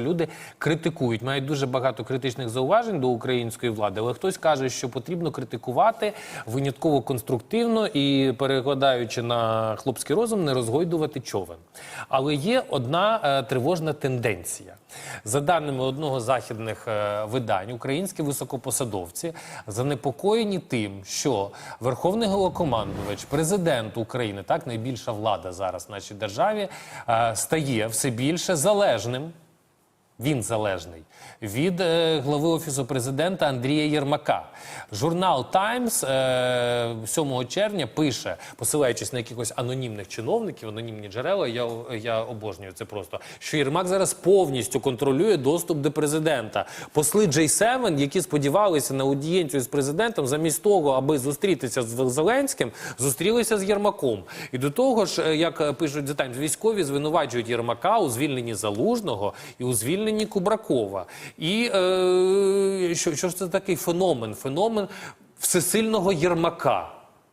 люди критикують, мають дуже багато критичних зауважень до української влади, але хтось каже, що потрібно критикувати винятково конструктивно і перекладаючи на хлопський розум, не розгойдувати човен. Але є одна е, тривожна тенденція. За даними одного з західних е, видань, українські високопосадовці занепокоєні тим, що Верховний Головнокомандувач, президент України, так найбільша влада зараз в нашій державі, е, стає все більше залежним. Він залежний від е, глави офісу президента Андрія Єрмака. Журнал Таймс е, 7 червня пише, посилаючись на якихось анонімних чиновників, анонімні джерела. Я, я обожнюю це просто. Що Єрмак зараз повністю контролює доступ до президента. Посли J7, які сподівалися на аудієнцію з президентом, замість того, аби зустрітися з Зеленським, зустрілися з Єрмаком. І до того ж, е, як е, пишуть The Times, військові звинувачують Єрмака у звільненні залужного і у звільненні Кубракова. І е, що, що ж це такий феномен? Феномен всесильного Єрмака.